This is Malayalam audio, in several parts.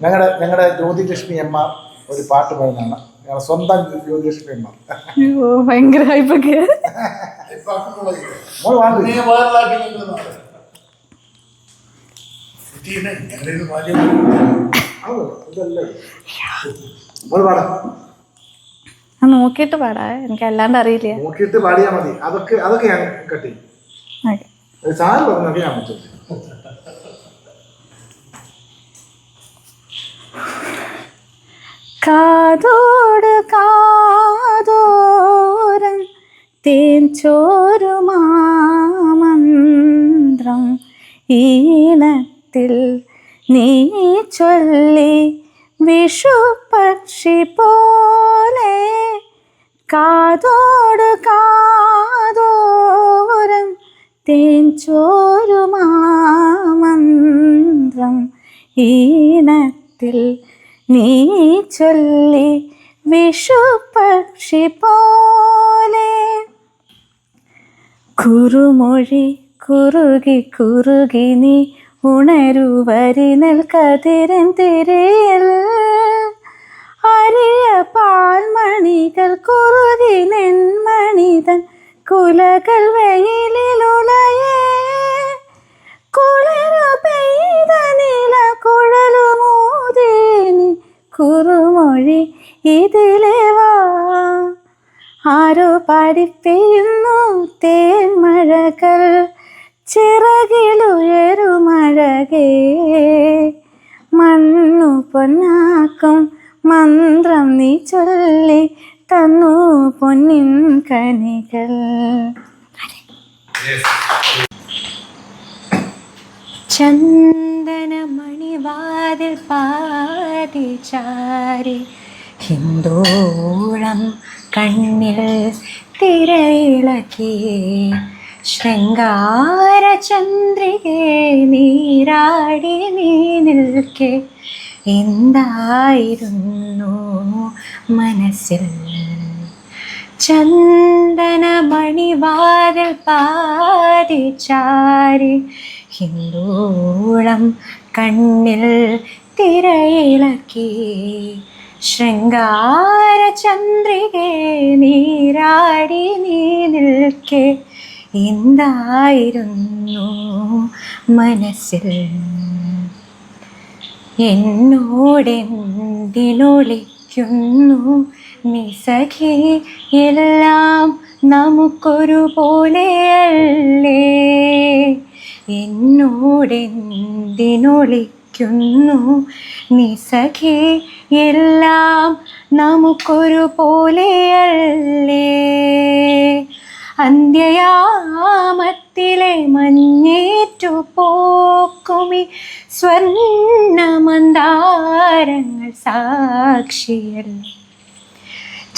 ഞങ്ങളുടെ ഞങ്ങളുടെ ജ്യോതിലക്ഷ്മി അമ്മ ഒരു പാട്ട് പാടുന്നതാണ് ഞങ്ങളുടെ സ്വന്തം ജ്യോതിലക്ഷ്മി അമ്മ. അയ്യോ ഭയങ്കര ഹൈപ്പൊക്കെ നോക്കിയിട്ട് പാടാ. എനിക്ക് അല്ലാണ്ട് അറിയില്ല. നോക്കിയിട്ട് പാടിയാ മതി. അതൊക്കെ അതൊക്കെ ഞാൻ കട്ടി ഓക്കെ. സാറ് പറഞ്ഞൊക്കെ ഞാൻ പറ്റും കാതോട് കാതോരം തേൻ ചോരുമാമന്ത്രം ഈണത്തിൽ നീ ചൊല്ലി വിഷു പക്ഷി പോലെ കാതോട് കാതോരം തേൻ ചോരുമാമന്ത്രം ഈണത്തിൽ നീ ചൊല്ലി വിഷു പക്ഷി പോലെ. കുറുമൊഴി കുറുകി കുറുകി നീ ഉണരുവരി വരി നെൽക്കതിരൻ തിരയിൽ. അരിയ പാൽമണികൾ കുറുകി നെന്മണിതൻ കുലകൾ വെയിലുലയേ കുളിരു പെയ്ത നില കുഴലുമൂതേനി കുറുമൊഴി ഇതിലെ വാ. ആരോ പാടിപ്പെയ്യുന്നു തേൻമഴകൾ ചിറകിലുയരുമഴകേ മണ്ണു പൊന്നാക്കും മന്ത്രം നീ ചൊല്ലി തന്നു പൊന്നിൻ കനികൾ. ചന്ദനമണിവാതിൽ പാതി ചാരി ഹിന്ദോളം കണ്ണിൽ തിരയിളക്കി. ശൃംഗാര ചന്ദ്രികെ നീരാടി നീ നിൽക്കെ. എന്തായിരുന്നു മനസ്സിൽ? ചന്ദനമണിവാതിൽ പാതി ചാരി ഹിന്ദോളം കണ്ണിൽ തിരയിളക്കി. ശൃംഗാര ചന്ദ്രികെ നീരാടി നീ നിൽക്കെ. എന്തായിരുന്നു മനസ്സിൽ. എന്നോടെന്തിനൊളിക്കുന്നു നിസഖി എല്ലാം നമുക്കൊരു പോലെയല്ലേ എന്നോടെന്തിനൊളിക്കുന്നു നിസഖി എല്ലാം നമുക്കൊരു പോലെയല്ലേ അന്ത്യയാമത്തിലെ മഞ്ഞേറ്റു പോക്കുമി സ്വർണമന്താരങ്ങൾ ചന്ദനമണി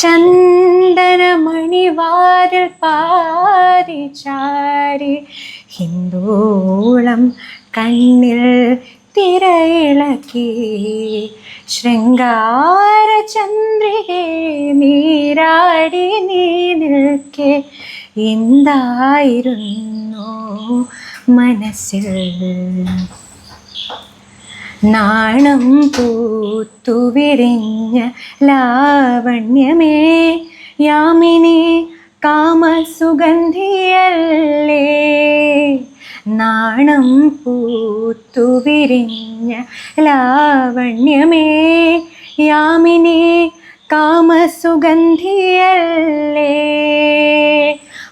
ചന്ദനമണിവാരിൽ പാരി ചാരി ഹിന്ദൂളം കണ്ണിൽ തിരയിളക്കി. ശൃംഗാര ചന്ദ്രികെ നീരാടി നീ നിൽക്കെ. എന്തായിരുന്നു മനസ്സിൽ? നാണം പൂത്തുവിരിഞ്ഞ ലാവണ്യമേ യാമിനി കാമസുഗന്ധിയല്ലേ? നാണം പൂത്തുവിരിഞ്ഞ ലാവണ്യമേ യാമിനി കാമസുഗന്ധിയല്ലേ?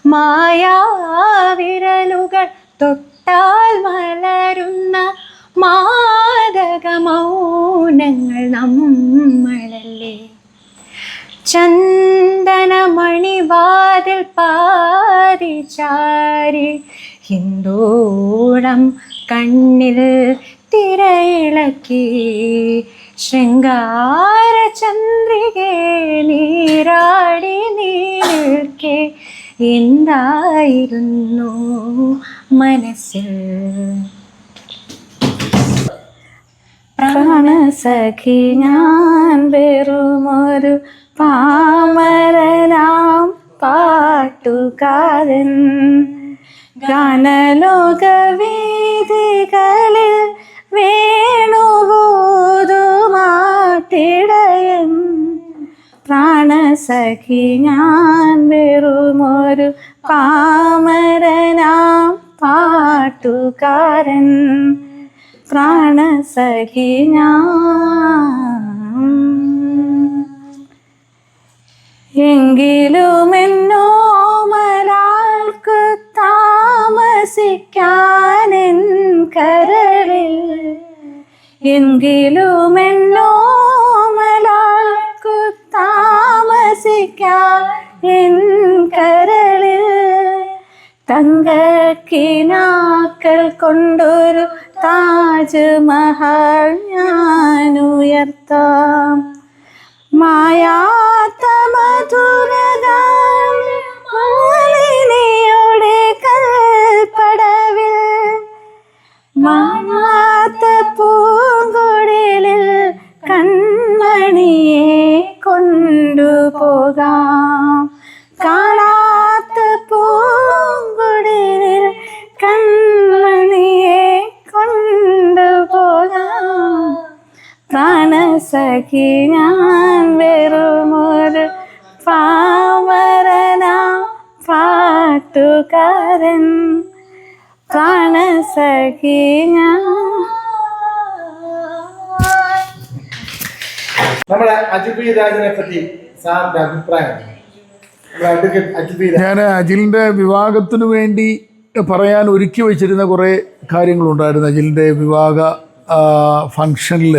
മായാവിരലുകൾ തൊട്ടാൽ മലരുന്ന മാദകമൗനങ്ങൾ നമ്മളല്ലേ? ചന്ദനമണിവാതിൽ പാതി ചാരി ഹിന്ദോളം കണ്ണിൽ തിരയിളക്കി. ശൃംഗാര ചന്ദ്രികെ നീരാടി നീർക്കെ എന്തായിരുന്നു മനസ്സിൽ? പ്രാണസഖി ഞാൻ വെറുമൊരു പാമരനാം പാട്ടുകാരൻ. ഗാനലോകവീതികളിൽ വേണുപോതുമാട്ടിടയൻ പ്രാണസഖി ഞാൻ വെറുമൊരു പാമരനാം പാട്ടുകാരൻ. പ്രാണസഖി എങ്കിലും എന്നോ മലാൾക്ക് താമസിക്കാനെൻ കരളിൽ. എങ്കിലുമെന്നോ മലാൾക്ക് താമസിക്കാൻ എൻ കരളിൽ. തങ്കക്കിനാക്കൾ കൊണ്ടൊരു താജ്മഹൽ ഞാനുയർത്താം. മായാത്ത കൽപ്പടവിൽ മായാത്ത പൂങ്കുഴലിൽ കൺമണിയെ കൊണ്ടുപോകാം. പ്രാണസഖി ഞാൻ വെറുമൊരു പാമരന. പാട്ടുകാരൻ പ്രാണസഖി ഞാൻ. നമ്മുടെ രാജനെ പറ്റി സാറിന്റെ അഭിപ്രായം ഞാൻ അജിലിന്റെ വിവാഹത്തിനു വേണ്ടി പറയാൻ ഒരുക്കി വെച്ചിരുന്ന കുറേ കാര്യങ്ങളുണ്ടായിരുന്നു. അജിലിന്റെ വിവാഹ ഫങ്ഷനിൽ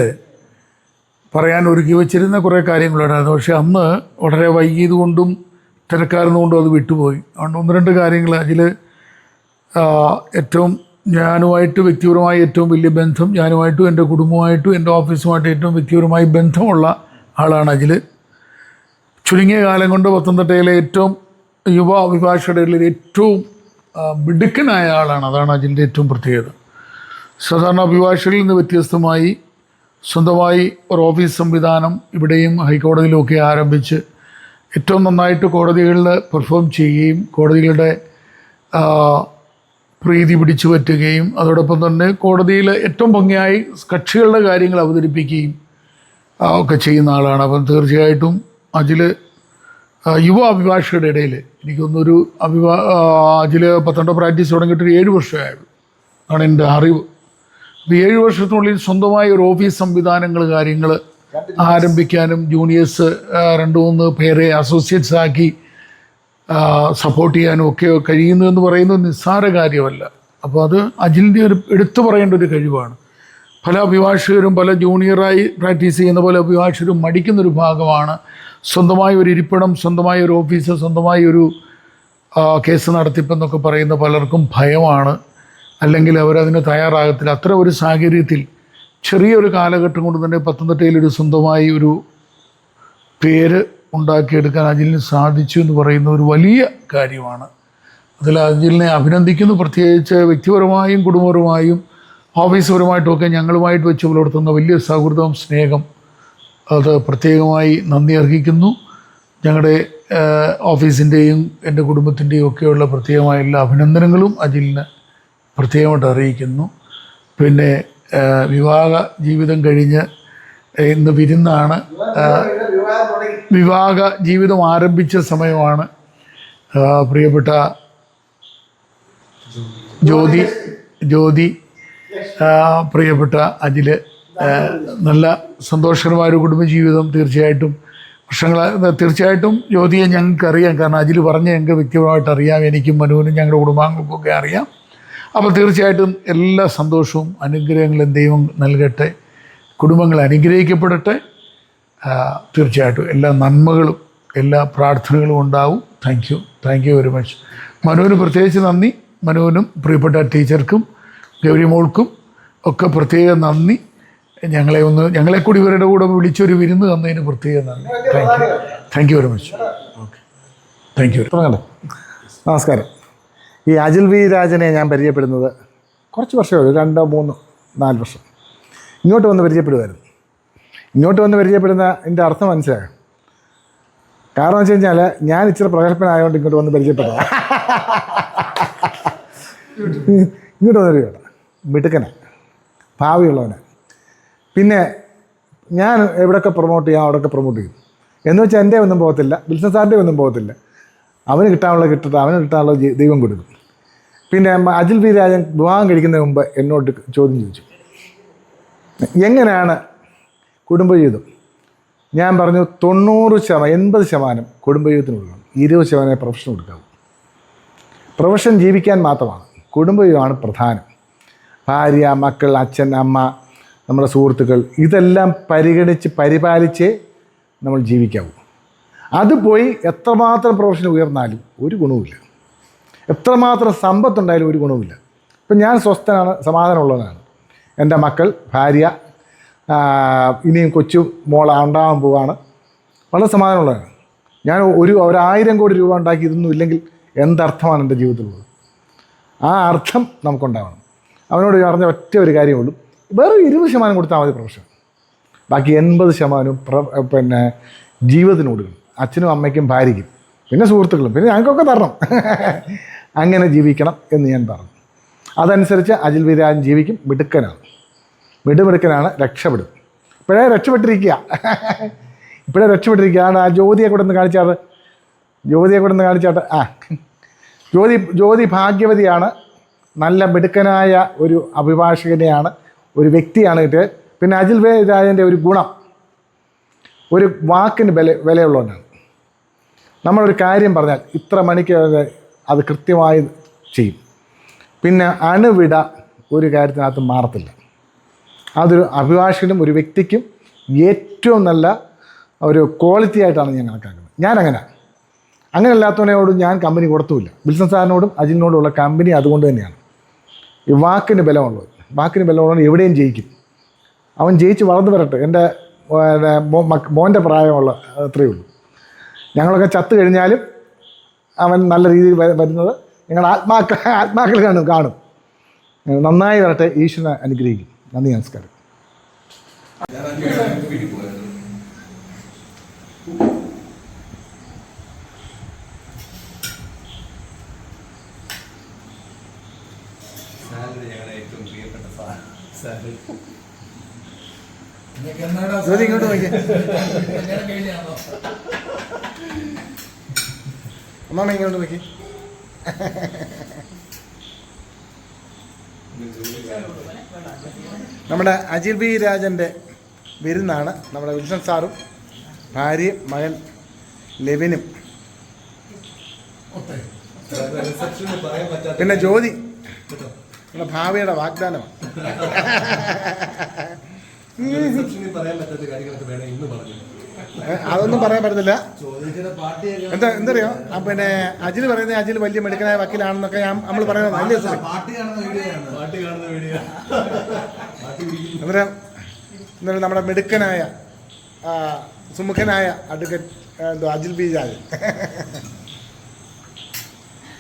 പറയാൻ ഒരുക്കി വെച്ചിരുന്ന കുറേ കാര്യങ്ങളുണ്ടായിരുന്നു. പക്ഷെ അന്ന് വളരെ വൈകിയത് കൊണ്ടും തിരക്കാരുന്നതുകൊണ്ടും അത് വിട്ടുപോയി. അതുകൊണ്ട് ഒന്ന് രണ്ട് കാര്യങ്ങൾ അതിൽ ഏറ്റവും ഞാനുമായിട്ട് വ്യക്തിപരമായി ഏറ്റവും വലിയ ബന്ധം ഞാനുമായിട്ടും എന്റെ കുടുംബമായിട്ടും എന്റെ ഓഫീസുമായിട്ട് ഏറ്റവും വ്യക്തിപരമായി ബന്ധമുള്ള ആളാണ് അജിൽ ചുരുങ്ങിയ കാലം കൊണ്ട് പത്തനംതിട്ടയിലെ ഏറ്റവും യുവ അഭിഭാഷകരുടെ ഏറ്റവും മിടുക്കനായ ആളാണ്. അതാണ് അജിന്റെ ഏറ്റവും പ്രത്യേകത. സാധാരണ അഭിഭാഷകരിൽ നിന്ന് വ്യത്യസ്തമായി സ്വന്തമായി ഒരു ഓഫീസ് സംവിധാനം ഇവിടെയും ഹൈക്കോടതിയിലുമൊക്കെ ആരംഭിച്ച് ഏറ്റവും നന്നായിട്ട് കോടതികളിൽ പെർഫോം ചെയ്യുകയും കോടതികളുടെ പ്രീതി പിടിച്ചു പറ്റുകയും അതോടൊപ്പം തന്നെ കോടതിയിൽ ഏറ്റവും ഭംഗിയായി കക്ഷികളുടെ കാര്യങ്ങൾ അവതരിപ്പിക്കുകയും ഒക്കെ ചെയ്യുന്ന ആളാണ്. അപ്പം തീർച്ചയായിട്ടും അതിൽ യുവ അഭിഭാഷകരുടെ ഇടയിൽ എനിക്കൊന്നൊരു അഭിഭാ അതിൽ പത്തൊൻപത് പ്രാക്ടീസ് തുടങ്ങിയിട്ട് ഒരു ഏഴ് വർഷമായുള്ളൂ. ആണ് എന്റെ അറിവ്. ഏഴ് വർഷത്തിനുള്ളിൽ സ്വന്തമായ ഒരു ഓഫീസ് സംവിധാനങ്ങൾ കാര്യങ്ങൾ ആരംഭിക്കാനും ജൂനിയേഴ്സ് രണ്ട് മൂന്ന് പേരെ അസോസിയേറ്റ്സ് ആക്കി സപ്പോർട്ട് ചെയ്യാനും ഒക്കെ കഴിയുന്നു എന്ന് പറയുന്നത് നിസ്സാര കാര്യമല്ല. അപ്പോൾ അത് അജിലിന്റെ ഒരു എടുത്തു പറയേണ്ട ഒരു കഴിവാണ്. പല അഭിഭാഷകരും പല ജൂനിയറായി പ്രാക്ടീസ് ചെയ്യുന്ന പല അഭിഭാഷകരും മടിക്കുന്നൊരു ഭാഗമാണ് സ്വന്തമായ ഒരു ഇരിപ്പിടം സ്വന്തമായ ഒരു ഓഫീസ് സ്വന്തമായി ഒരു കേസ് നടത്തിപ്പെന്നൊക്കെ പറയുന്ന പലർക്കും ഭയമാണ്. അല്ലെങ്കിൽ അവരതിന് തയ്യാറാകത്തില്ല. അത്ര ഒരു സാഹചര്യത്തിൽ ചെറിയൊരു കാലഘട്ടം കൊണ്ട് തന്നെ പത്തനംതിട്ടയിൽ ഒരു സ്വന്തമായി ഒരു പേര് ഉണ്ടാക്കിയെടുക്കാൻ അജിലിന് സാധിച്ചു എന്ന് പറയുന്ന ഒരു വലിയ കാര്യമാണ്. അതിൽ അജിലിനെ അഭിനന്ദിക്കുന്നു. പ്രത്യേകിച്ച് വ്യക്തിപരമായും കുടുംബപരമായും ഓഫീസുപരമായിട്ടുമൊക്കെ ഞങ്ങളുമായിട്ട് വെച്ച് പുലർത്തുന്ന വലിയ സൗഹൃദം സ്നേഹം അത് പ്രത്യേകമായി നന്ദി അർഹിക്കുന്നു. ഞങ്ങളുടെ ഓഫീസിന്റെയും എന്റെ കുടുംബത്തിന്റെയും ഒക്കെയുള്ള പ്രത്യേകമായ എല്ലാ അഭിനന്ദനങ്ങളും അജിലിന്. പ്രത്യേകമായിട്ട് അറിയിക്കുന്നു. പിന്നെ വിവാഹ ജീവിതം കഴിഞ്ഞ് ഇന്ന് വിരുന്നാണ്. വിവാഹം ജീവിതം ആരംഭിച്ച സമയമാണ്. പ്രിയപ്പെട്ട ജ്യോതി ജ്യോതി പ്രിയപ്പെട്ട അജിൽ. നല്ല സന്തോഷകരമായ ഒരു കുടുംബജീവിതം തീർച്ചയായിട്ടും വർഷങ്ങൾ തീർച്ചയായിട്ടും ജ്യോതിയെ ഞങ്ങൾക്ക് അറിയാം കാരണം അജിൽ പറഞ്ഞ് ഞങ്ങൾക്ക് വ്യക്തിപരമായിട്ട് അറിയാം. എനിക്കും മനുവിനും ഞങ്ങളുടെ കുടുംബാംഗങ്ങൾക്കൊക്കെ അറിയാം. അപ്പോൾ തീർച്ചയായിട്ടും എല്ലാ സന്തോഷവും അനുഗ്രഹങ്ങളും ദൈവം നൽകട്ടെ. കുടുംബങ്ങൾ അനുഗ്രഹിക്കപ്പെടട്ടെ. തീർച്ചയായിട്ടും എല്ലാ നന്മകളും എല്ലാ പ്രാർത്ഥനകളും ഉണ്ടാവും. Thank you thank you very much മനുവിന് പ്രത്യേകിച്ച് നന്ദി. മനുവിനും പ്രിയപ്പെട്ട ടീച്ചർക്കും ഗൗരിമോൾക്കും ഒക്കെ പ്രത്യേകം നന്ദി. ഞങ്ങളെ ഒന്ന് ഞങ്ങളെ കൂടി ഇവരുടെ കൂടെ വിളിച്ചൊരു വിരുന്ന് തന്നതിന് പ്രത്യേകം നന്ദി. Thank you thank you very much okay thank you തുടങ്ങട്ടെ നമസ്കാരം. ഈ അജിൽ വി രാജനെ ഞാൻ പരിചയപ്പെടുന്നത് കുറച്ച് വർഷമേ ഉള്ളൂ രണ്ടോ മൂന്നോ നാല് വർഷം. ഇങ്ങോട്ട് വന്ന് പരിചയപ്പെടുമായിരുന്നു ഇങ്ങോട്ട് വന്ന് പരിചയപ്പെടുന്ന എന്റെ അർത്ഥം മനസ്സിലാകും കാരണം വെച്ച് കഴിഞ്ഞാൽ ഞാൻ ഇച്ചിരി പ്രഗത്ഭനായതുകൊണ്ട് ഇങ്ങോട്ട് വന്ന് പരിചയപ്പെടാം ഇങ്ങോട്ട് വന്നൊരു കേട്ടോ മിടുക്കനെ ഭാവിയുള്ളവനെ. പിന്നെ ഞാൻ എവിടെയൊക്കെ പ്രൊമോട്ട് ചെയ്യാം അവിടെയൊക്കെ പ്രൊമോട്ട് ചെയ്യും. എന്ന് വെച്ചാൽ എന്റെ ഒന്നും പോകത്തില്ല സാറിന്റെ ഒന്നും പോകത്തില്ല. അവന് കിട്ടാനുള്ള കിട്ടട്ടെ അവന് കിട്ടാനുള്ള ദൈവം കൊടുക്കും. പിന്നെ അജിൽ ബി രാജൻ വിവാഹം കഴിക്കുന്നതിന് മുമ്പ് എന്നോട് ചോദ്യം ചോദിച്ചു. എങ്ങനെയാണ് കുടുംബജീവിതം? ഞാൻ പറഞ്ഞു തൊണ്ണൂറ് ശതമാനം എൺപത് ശതമാനം കുടുംബജീവിതത്തിന് കൊടുക്കണം. ഇരുപത് ശതമാനം പ്രൊഫഷൻ കൊടുക്കാവും. പ്രൊഫഷൻ ജീവിക്കാൻ മാത്രമാണ്. കുടുംബജീവിതമാണ് പ്രധാനം. ഭാര്യ മക്കൾ അച്ഛൻ അമ്മ നമ്മുടെ സുഹൃത്തുക്കൾ ഇതെല്ലാം പരിഗണിച്ച് പരിപാലിച്ച് നമ്മൾ ജീവിക്കാവൂ. അത് പോയി എത്രമാത്രം പ്രൊഫഷൻ ഉയർന്നാലും ഒരു ഗുണവുമില്ല. എത്രമാത്രം സമ്പത്തുണ്ടായാലും ഒരു ഗുണവുമില്ല. ഇപ്പം ഞാൻ സ്വസ്ഥനാണ് സമാധാനമുള്ളവനാണ്. എന്റെ മക്കൾ ഭാര്യ ഇനിയും കൊച്ചു മോൾ ഉണ്ടാകാൻ പോവാണ്. വളരെ സമാധാനമുള്ളതാണ് ഞാൻ ഒരു ഒരായിരം കോടി രൂപ ഉണ്ടാക്കി ഇതൊന്നും ഇല്ലെങ്കിൽ എന്തർത്ഥമാണ് എന്റെ ജീവിതത്തിലുള്ളത്? ആ അർത്ഥം നമുക്കുണ്ടാവണം. അവനോട് പറഞ്ഞ ഒറ്റ ഒരു കാര്യമുള്ളൂ വേറെ ഇരുപത് ശതമാനം കൊടുത്താൽ മതി പ്രൊഫഷൻ ബാക്കി എൺപത് ശതമാനവും പ്ര പിന്നെ ജീവിതത്തിന് കൊടുക്കണം. അച്ഛനും അമ്മയ്ക്കും ഭാര്യയ്ക്കും പിന്നെ സുഹൃത്തുക്കളും പിന്നെ ഞങ്ങൾക്കൊക്കെ തരണം. അങ്ങനെ ജീവിക്കണം എന്ന് ഞാൻ പറഞ്ഞു. അതനുസരിച്ച് അജിൽ വിരാജൻ ജീവിക്കും മിടുക്കനാണ്. മിടുമിടുക്കനാണ് രക്ഷപ്പെടും. ഇപ്പോഴേ രക്ഷപ്പെട്ടിരിക്കുക. ഇപ്പോഴേ രക്ഷപ്പെട്ടിരിക്കുക. ആണ് ആ ജ്യോതിയെ കൂടെ ഒന്ന് കാണിച്ചാട്ട് ജ്യോതിയെ കൂടെ ഒന്ന് കാണിച്ചാട്ട് ആ. ജ്യോതി ജ്യോതി ഭാഗ്യവതിയാണ്. നല്ല മിടുക്കനായ ഒരു അഭിഭാഷകനെയാണ് ഒരു വ്യക്തിയാണ് കിട്ടിയത് പിന്നെ അജിൽ വിരാജന്റെ ഒരു ഗുണം. ഒരു വാക്കിന് വില വിലയുള്ളവനാണ്. നമ്മളൊരു കാര്യം പറഞ്ഞാൽ ഇത്ര മണിക്ക് അത് കൃത്യമായി ചെയ്യും. പിന്നെ അണുവിട ഒരു കാര്യത്തിനകത്ത് മാറത്തില്ല. അതൊരു അഭിഭാഷകനും ഒരു വ്യക്തിക്കും ഏറ്റവും നല്ല ഒരു ക്വാളിറ്റി ആയിട്ടാണ് ഞാൻ കണക്കാക്കുന്നത്. ഞാൻ അങ്ങനെ അങ്ങനെ അല്ലാത്തവനോടും ഞാൻ കമ്പനി കൊടുത്തുമില്ല. ബിസിനസ് സാറിനോടും അജിനോടുമുള്ള കമ്പനി അതുകൊണ്ട് തന്നെയാണ്. ഈ വാക്കിന് ബലമുള്ളത്. വാക്കിന് ബലമുള്ളത് എവിടെയും ജയിക്കും. അവൻ ജയിച്ച് വളർന്നു വരട്ടെ. എന്റെ മോന്റെ പ്രായമുള്ള അത്രയേ ഉള്ളൂ. ഞങ്ങളൊക്കെ ചത്തു കഴിഞ്ഞാലും അവൻ നല്ല രീതിയിൽ വരുന്നത് ഞങ്ങളുടെ ആത്മാക്ക ആത്മാക്കൾ കാണും. കാണും നന്നായി വരട്ടെ ഈശ്വരനെ അനുഗ്രഹിക്കും. നന്ദി നമസ്കാരം. ജ്യോതി ഇങ്ങോട്ട് നോക്കി. അമ്മാമ ഇങ്ങോട്ട് നോക്കി. നമ്മുടെ അജിൽ ബി രാജന്റെ വിരുന്നാണ് നമ്മുടെ വിൽസൺ സാറും ഭാര്യയും മകൻ ലെവിനും. പിന്നെ ജ്യോതി. നമ്മുടെ ഭാവിയുടെ വാഗ്ദാനമാണ്. അതൊന്നും പറയാൻ പറ്റത്തില്ല. എന്താ എന്തറിയോ? പിന്നെ അജിൽ പറയുന്നത് അജിൽ വലിയ മെടുക്കനായ വക്കീലാണെന്നൊക്കെ ഞാൻ നമ്മൾ പറയുന്നത് നല്ല സാറേ പാട്ട് കാണുന്ന വീഡിയോ പാട്ട് കാണുന്ന വീഡിയോ അന്നേരം അന്നേരം നമ്മുടെ മെടുക്കനായ സുമുഖനായ അഡ്വക്കേറ്റ് എന്തോ അജിൽ ബി രാജൻ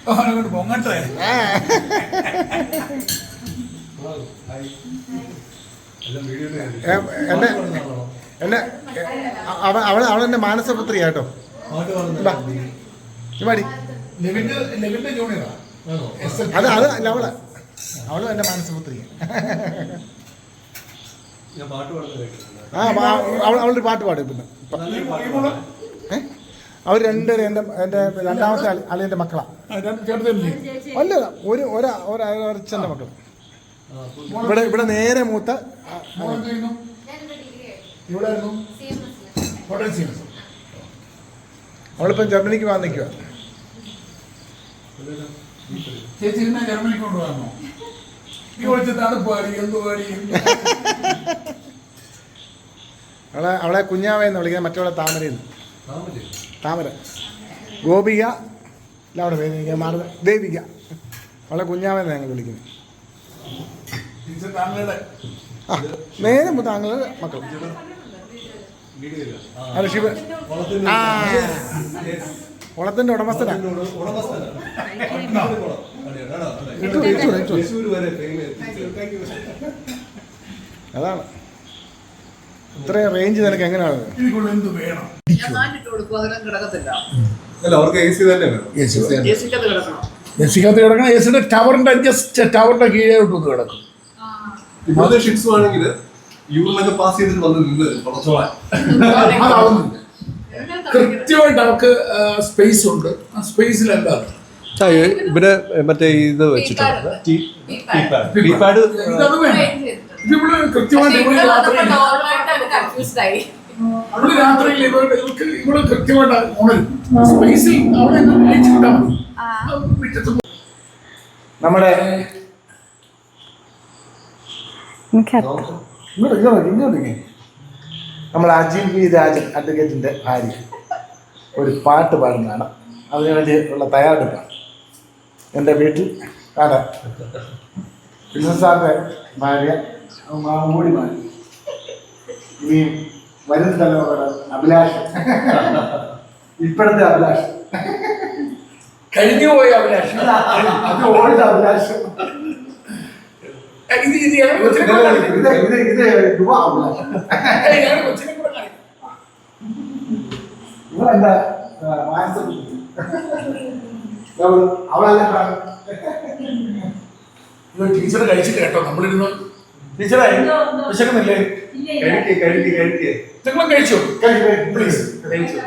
അവനങ്ങോട്ട് പൊങ്ങട്ടെ എന്നെ അവൻ അവൾ എന്റെ മാനസപുത്രി കേട്ടോ എസ് എൽ അത് അത് അല്ല അവൾ. അവളും എന്റെ മാനസപുത്രി. ആ അവൾ അവളൊരു പാട്ട് പാടും പിന്നെ പാടാം. അവർ രണ്ടുപേരും എന്റെ എന്റെ രണ്ടാമത്തെ അളി- അളിയന്റെ മക്കളാണ് അല്ല ഒരു ഒരാ ഒരു ഒരച്ഛന്റെ മക്കൾ അപ്പോൾ ഇവിടെ ഇവിടെ നേരെ മൂത്ത അവളിപ്പം ജർമ്മനിക്ക് വാ നിൽക്കുക ചേച്ചി ജർമ്മനിക്ക് കൊണ്ടുപോകാമോ? ഈ വിളിച്ച് തണുപ്പാടി എന്ത് പാടി എന്ത് അവളെ അവളെ കുഞ്ഞാവയെന്ന് വിളിക്കുന്നത് മറ്റവളെ താമരയിൽ താമരയോ? താമര. ഗോപിക അല്ല അവിടെ മാറുന്നത് ദേവിക. അവളെ കുഞ്ഞാവെന്ന് ഞങ്ങൾ വിളിക്കുന്നത്. ആ നേരെ താങ്കളുടെ മക്കൾ ആ, അല്ല ശിവ കുളത്തിന്റെ ആ Yes. കുളത്തിന്റെ ഉടമസ്ഥനാണ് കുളത്തിന്റെ ഉട- കുളം. അടിയാണ്. ആണോ? അതെ. ഇട്ടു, ഇട്ടു, ഇട്ടു. തൃശ്ശൂർ വരെ fame എത്തിച്ചു. അതാണ് ഇത്രയും റേഞ്ച് നിനക്ക് എങ്ങനെയാണ് എ സിക്കകത്ത് കിടക്കണം ടവറിന്റെ അഡ്ജസ്റ്റ് ടവറിന്റെ കീഴോട്ട് കിടക്കും ഇപ്പോഴത്തെ ഷിപ്സ് ആണെങ്കിൽ യൂറിനൊക്കെ പാസ് ചെയ്തിട്ട് വന്ന് നിന്ന് കുറച്ചോളാൻ കൃത്യമായിട്ട് അവർക്ക് സ്പേസ് ഉണ്ട്. ആ സ്പേസിൽ അത്. ഇവിടെ മറ്റേ ഇത് വെച്ചിട്ടുണ്ട്. Tea- keypad. കീപാഡ് ഇതത് ഇത് ഇവിടെ കൃത്യമായിട്ട് ഇവിടെ രാത്രിയിൽ അവിടെ രാത്രിയിൽ ഇവരുടെ ഇവർക്ക് ഇവിടെ കൃത്യമായിട്ട് ഉണരും സ്പേസിൽ അവിടെ അയച്ചു വിട്ടാൽ മതി. അത് മുറ്റത്ത് പോ- നമ്മുടെ എനിക്കറിയാം ഇങ്ങോട്ട് ഇങ്ങോട്ട് ഇങ്ങോട്ട് ഇങ്ങ്. നമ്മുടെ അജിൽ വി രാജൻ അഡ്വക്കേറ്റിന്റെ ഭാര്യ. ഒരു പാട്ട് പാടുന്നതാണ്. അതിനു വേണ്ടി ഉള്ള തയ്യാറെടുപ്പാണ്. എന്റെ വീട്ടിൽ കാണാം കൃഷ്ണൻ സാറിന്റെ ഭാര്യ മാമൂടി മാറി. ഇനി വരും തലമുറയുടെ അഭിലാഷം. ഇപ്പോഴത്തെ അഭിലാഷം. കഴിഞ്ഞു പോയ അഭിലാഷം. അത് ഓൾഡ് അഭിലാഷം. ഇത് ഇത് ഞങ്ങൾ കൊച്ചിനെ കൂടെ കാണിക്കും. ഏയ് ഞങ്ങൾ കൊച്ചിനെ കൂടെ കാണിക്കും. ടീച്ചർ കഴിച്ചിട്ട് കേട്ടോ നമ്മളിരുന്ന് ടീച്ചറെ വിശക്കുന്നില്ലേ? കഴിക്ക് കഴിക്ക് കഴിക്ക്. നിങ്ങളും കഴിച്ചോ? പ്ലീസ്. കഴിച്ചു.